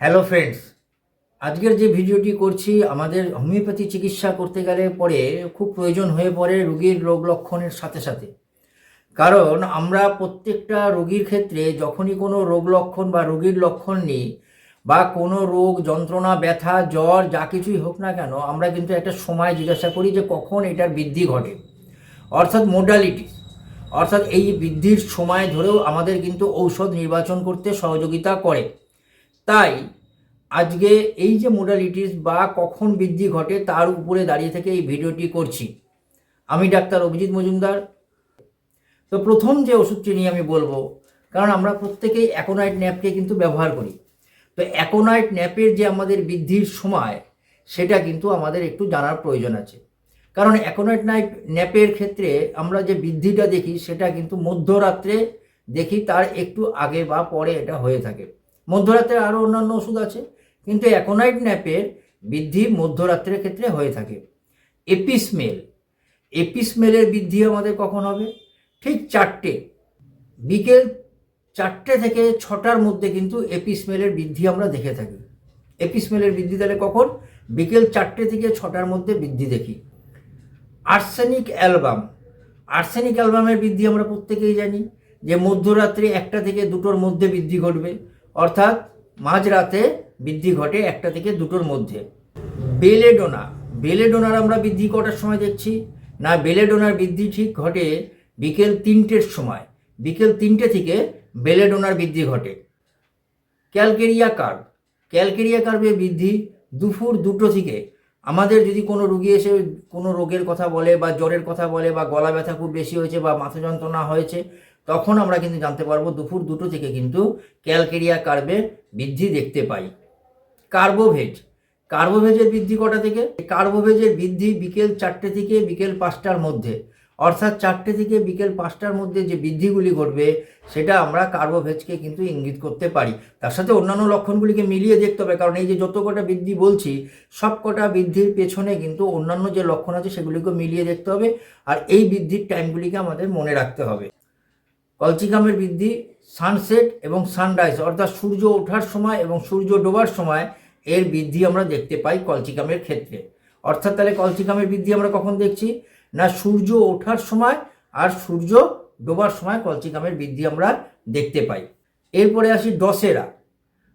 Hello friends আজকের যে ভিডিওটি করছি, আমাদের হোমিওপ্যাথি চিকিৎসা করতে গেলে পরে খুব প্রয়োজন হয়ে পড়ে রোগীর রোগ লক্ষণের সাথে সাথে। কারণ আমরা প্রত্যেকটা রোগীর ক্ষেত্রে যখনই কোনো রোগ লক্ষণ বা রোগীর লক্ষণ নিই বা কোনো রোগ, যন্ত্রণা, ব্যথা, জ্বর, যা কিছুই হোক না কেন, আমরা কিন্তু একটা সময় জিজ্ঞাসা করি যে কখন এটার বৃদ্ধি ঘটে। অর্থাৎ মোডালিটি অর্থাৎ এই বৃদ্ধির সময় ধরেও আমাদের কিন্তু ঔষধ নির্বাচন করতে সহযোগিতা করে। তাই আজকে এই যে মোডালিটিস বা কখন বৃদ্ধি ঘটে তার উপরে দাঁড়িয়ে থেকে এই ভিডিওটি করছি। আমি ডাক্তার অভিজিৎ মজুমদার। তো প্রথম যে ওষুধটি নিয়ে আমি বলব, কারণ আমরা প্রত্যেকেই অ্যাকোনাইট ন্যাপকে কিন্তু ব্যবহার করি। তো অ্যাকোনাইট ন্যাপের যে আমাদের বৃদ্ধির সময়, সেটা কিন্তু আমাদের একটু জানার প্রয়োজন আছে। কারণ অ্যাকোনাইট নাইট ন্যাপের ক্ষেত্রে আমরা যে বৃদ্ধিটা দেখি, সেটা কিন্তু মধ্যরাত্রে দেখি তার একটু আগে বা পরে এটা হয়ে থাকে। মধ্যরাত্রে আরও অন্যান্য ওষুধ আছে। কিন্তু অ্যাকোনাইট ন্যাপের বৃদ্ধি মধ্যরাত্রের ক্ষেত্রে হয়ে থাকে। এপিসমেল। এপিসমেলের বৃদ্ধি আমাদের কখন হবে? ঠিক চারটে। বিকেল চারটে থেকে ছটার মধ্যে কিন্তু এপিসমেলের বৃদ্ধি আমরা দেখে থাকি। এপিসমেলের বৃদ্ধি তাহলে কখন? বিকেল চারটে থেকে ছটার মধ্যে বৃদ্ধি দেখি। Arsenic album. আর্সেনিক অ্যালবামের বৃদ্ধি আমরা প্রত্যেকেই জানি যে মধ্যরাত্রি একটা থেকে দুটোর মধ্যে বৃদ্ধি ঘটবে। অর্থাৎ মাঝরাতে বৃদ্ধি ঘটে একটা থেকে দুটোর মধ্যে। বেলেডোনা, বেলেডোনার আমরা বৃদ্ধি কটার সময় দেখছি? না, বেলেডোনার বৃদ্ধি ঠিক ঘটে বিকেল তিনটের সময়। বিকেল তিনটে থেকে বেলেডোনার বৃদ্ধি ঘটে। ক্যালকেরিয়া কার্ভ ক্যালকেরিয়া কার্ভের বৃদ্ধি দুপুর দুটো থেকে। আমাদের যদি কোনো রুগী এসে কোনো রোগের কথা বলে বা জ্বরের কথা বলে বা গলা ব্যথা খুব বেশি হয়েছে বা মাথা যন্ত্রণা হয়েছে, তখন আমরা কিন্তু জানতে পারব দুপুর দুটো থেকে কিন্তু ক্যালকেরিয়া কার্ভের বৃদ্ধি দেখতে পাই। কার্বোভেজ। কার্বোভেজের বৃদ্ধি কটা থেকে? কার্বোভেজের বৃদ্ধি বিকেল চারটে থেকে বিকেল পাঁচটার মধ্যে। অর্থাৎ চারটে থেকে বিকেল পাঁচটার মধ্যে যে বৃদ্ধিগুলি ঘটবে, সেটা আমরা কার্বোভেজকে কিন্তু ইঙ্গিত করতে পারি। তার সাথে অন্যান্য লক্ষণগুলিকে মিলিয়ে দেখতে হবে, কারণ এই যে যত কটা বৃদ্ধি বলছি, সব কটা বৃদ্ধির পেছনে কিন্তু অন্যান্য যে লক্ষণ আছে সেগুলিকে মিলিয়ে দেখতে হবে। আর এই বৃদ্ধির টাইমগুলিকে আমাদের মনে রাখতে হবে। কলচিকামের বৃদ্ধি সানসেট এবং সানরাইজ, অর্থাৎ সূর্য ওঠার সময় এবং সূর্য ডোবার সময় এর বৃদ্ধি আমরা দেখতে পাই কলচিকামের ক্ষেত্রে। অর্থাৎ তাহলে কলচিকামের বৃদ্ধি আমরা কখন দেখছি? না, সূর্য ওঠার সময় আর সূর্য ডোবার সময় কলচিকামের বৃদ্ধি আমরা দেখতে পাই। এরপরে আসি ডসেরা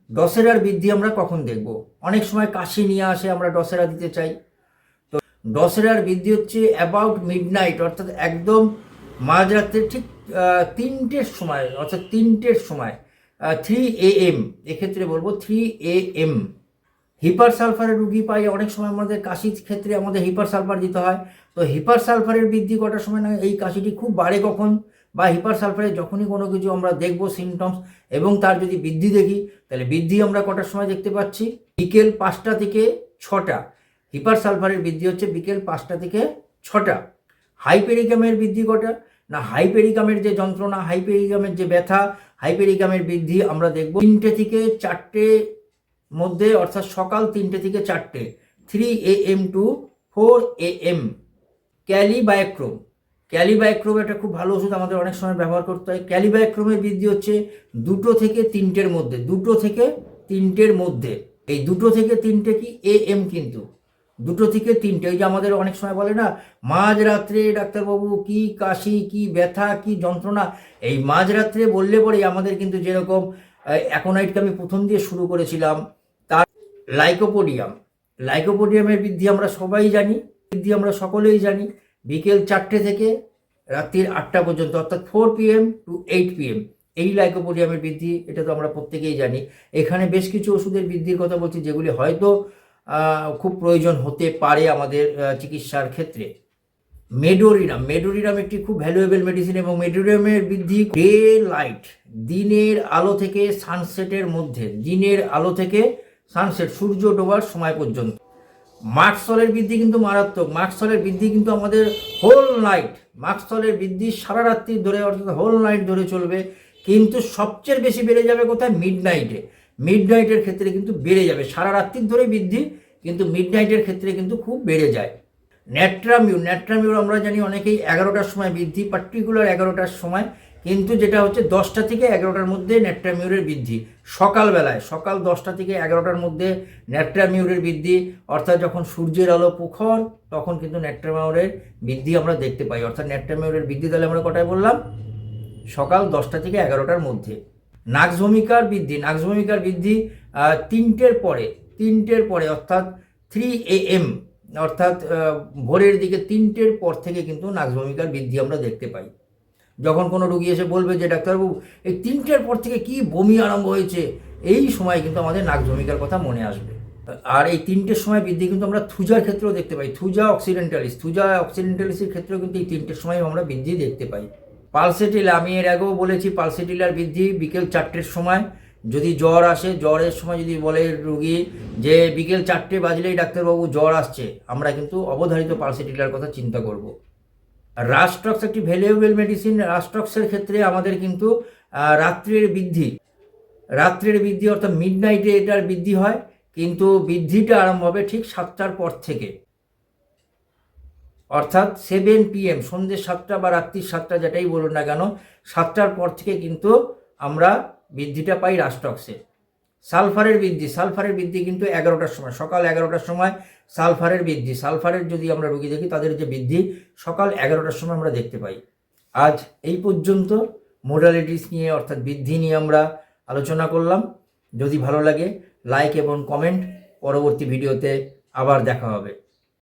ডসেরার বৃদ্ধি আমরা কখন দেখব? অনেক সময় কাশি নিয়ে আসে আমরা ডসেরা দিতে চাই। তো ডসেরার বৃদ্ধি হচ্ছে অ্যাবাউট মিডনাইট অর্থাৎ একদম মাঝরাত্রে ঠিক তিনটের সময়, অর্থাৎ তিনটের সময় থ্রি এ এম এক্ষেত্রে বলব থ্রি এ এম হিপার সালফারের রুগী পাই অনেক সময় আমাদের কাশির ক্ষেত্রে আমাদের হিপার সালফার দিতে হয়। তো হিপার সালফারের বৃদ্ধি কটার সময় না, এই কাশিটি খুব বাড়ে কখন? বা হিপার সালফারের যখনই কোনো কিছু আমরা দেখব সিমটমস এবং তার যদি বৃদ্ধি দেখি, তাহলে বৃদ্ধি আমরা কটার সময় দেখতে পাচ্ছি? বিকেল পাঁচটা থেকে ছটা। হিপার সালফারের বৃদ্ধি হচ্ছে বিকেল পাঁচটা থেকে ছটা। হাইপেরিকামের বৃদ্ধি কটা? না হাইপেরিকামের যে যন্ত্রণা হাইপেরিকামের যে ব্যথা হাইপেরিকামের বৃদ্ধি আমরা দেখব তিনটে থেকে চারটে মধ্যে, অর্থাৎ সকাল তিনটে থেকে চারটে three A M two four A M ক্যালিবায়োক্রোম ক্যালিবায়োক্রোম একটা খুব ভালো ওষুধ আমাদের অনেক সময় ব্যবহার করতে হয়। ক্যালিবায়োক্রোমের বৃদ্ধি হচ্ছে দুটো থেকে তিনটের মধ্যে, দুটো থেকে তিনটের মধ্যে। এই দুটো থেকে তিনটে কি এ এম কিন্তু। দুটো থেকে তিনটে ওই যে আমাদের অনেক সময় বলে না, মাঝরাত্রে ডাক্তারবাবু কি কাশি, কি ব্যথা, কি যন্ত্রণা, এই মাঝরাত্রে বললে পরেই আমাদের কিন্তু যেরকম অ্যাকোনাইটকে আমি প্রথম দিয়ে শুরু করেছিলাম, তার লাইকোপোডিয়াম। লাইকোপোডিয়ামের বৃদ্ধি আমরা সবাই জানি, বৃদ্ধি আমরা সকলেই জানি, বিকেল চারটে থেকে রাত্রির আটটা পর্যন্ত, অর্থাৎ four PM to eight PM এই লাইকোপোডিয়ামের বৃদ্ধি, এটা তো আমরা প্রত্যেকেই জানি। এখানে বেশ কিছু ওষুধের বৃদ্ধির কথা বলছি, যেগুলি হয়তো খুব প্রয়োজন হতে পারে আমাদের চিকিৎসার ক্ষেত্রে। মেডোরিনাম মেডোরিনাম একটি খুব ভ্যালুয়েবল মেডিসিন এবং মেডোরিনামের বৃদ্ধি ডে লাইট দিনের আলো থেকে সানসেটের মধ্যে, দিনের আলো থেকে সানসেট সূর্য ডোবার সময় পর্যন্ত। মার্কসলের বৃদ্ধি কিন্তু মারাত্মক। মার্কসলের বৃদ্ধি কিন্তু আমাদের হোল নাইট মার্কসলের বৃদ্ধি সারা রাত্রি ধরে, অর্থাৎ হোল নাইট ধরে চলবে। কিন্তু সবচেয়ে বেশি বেড়ে যাবে কোথায়? মিড নাইটে মিড নাইটের ক্ষেত্রে কিন্তু বেড়ে যাবে। সারা রাত্রির ধরে বৃদ্ধি, কিন্তু মিড নাইটের ক্ষেত্রে কিন্তু খুব বেড়ে যায়। ন্যাট্রামিউর ন্যাট্রামিউর আমরা জানি অনেকেই এগারোটার সময় বৃদ্ধি পার্টিকুলার এগারোটার সময়, কিন্তু যেটা হচ্ছে দশটা থেকে এগারোটার মধ্যে ন্যাট্রামিউরের বৃদ্ধি। সকালবেলায়, সকাল দশটা থেকে এগারোটার মধ্যে ন্যাট্রামিউরের বৃদ্ধি, অর্থাৎ যখন সূর্যের আলো প্রখর তখন কিন্তু ন্যাট্রামিউরের বৃদ্ধি আমরা দেখতে পাই। অর্থাৎ ন্যাট্রামিউরের বৃদ্ধি তাহলে আমরা কটায় বললাম? সকাল দশটা থেকে এগারোটার মধ্যে। নাক্সভূমিকার বৃদ্ধি নাক্সভূমিকার বৃদ্ধি তিনটের পরে তিনটের পরে অর্থাৎ থ্রি এ এম অর্থাৎ ভোরের দিকে তিনটের পর থেকে কিন্তু নাক্সভূমিকার বৃদ্ধি আমরা দেখতে পাই। যখন কোনো রুগী এসে বলবে যে, ডাক্তারবাবু, এই তিনটের পর থেকে কি বমি আরম্ভ হয়েছে? এই সময় কিন্তু আমাদের নাকজমিকার কথা মনে আসবে। আর এই তিনটের সময় বৃদ্ধি কিন্তু আমরা থুজার ক্ষেত্রেও দেখতে পাই। থুজা অক্সিডেন্টালিস, থুজা অক্সিডেন্টালিসের ক্ষেত্রেও কিন্তু এই তিনটের সময় আমরা বৃদ্ধি দেখতে পাই। পালসেটিল, আমি এর আগেও বলেছি পালসেটিলার বৃদ্ধি বিকেল চারটের সময়। যদি জ্বর আসে, জ্বরের সময় যদি বলে রুগী যে বিকেল চারটে বাজলেই ডাক্তারবাবু জ্বর আসছে, আমরা কিন্তু অবধারিত পালসেটিলার কথা চিন্তা করব। রাস্টক্স একটি ভ্যালুয়েবল মেডিসিন রাস্টক্সের ক্ষেত্রে আমাদের কিন্তু রাত্রের বৃদ্ধি। রাত্রের বৃদ্ধি অর্থাৎ মিড নাইটে এটার বৃদ্ধি হয়, কিন্তু বৃদ্ধিটা আরম্ভ হবে ঠিক সাতটার পর থেকে। অর্থাৎ সেভেন পিএম সন্ধ্যে সাতটা বা রাত্রির সাতটা যেটাই বলুন না কেন, সাতটার পর থেকে কিন্তু আমরা বৃদ্ধিটা পাই রাস্টক্সে সালফারের বৃদ্ধি সালফারের বৃদ্ধি কিন্তু এগারোটার সময়, সকাল এগারোটার সময় সালফারের বৃদ্ধি, সালফারের যদি আমরা রোগী দেখি তাদের যে বৃদ্ধি, সকাল এগারোটার সময় আমরা দেখতে পাই। আজ এই পর্যন্ত মোডালিটিস নিয়ে অর্থাৎ বৃদ্ধি নিয়ে আমরা আলোচনা করলাম। যদি ভালো লাগে লাইক এবং কমেন্ট পরবর্তী ভিডিওতে আবার দেখা হবে।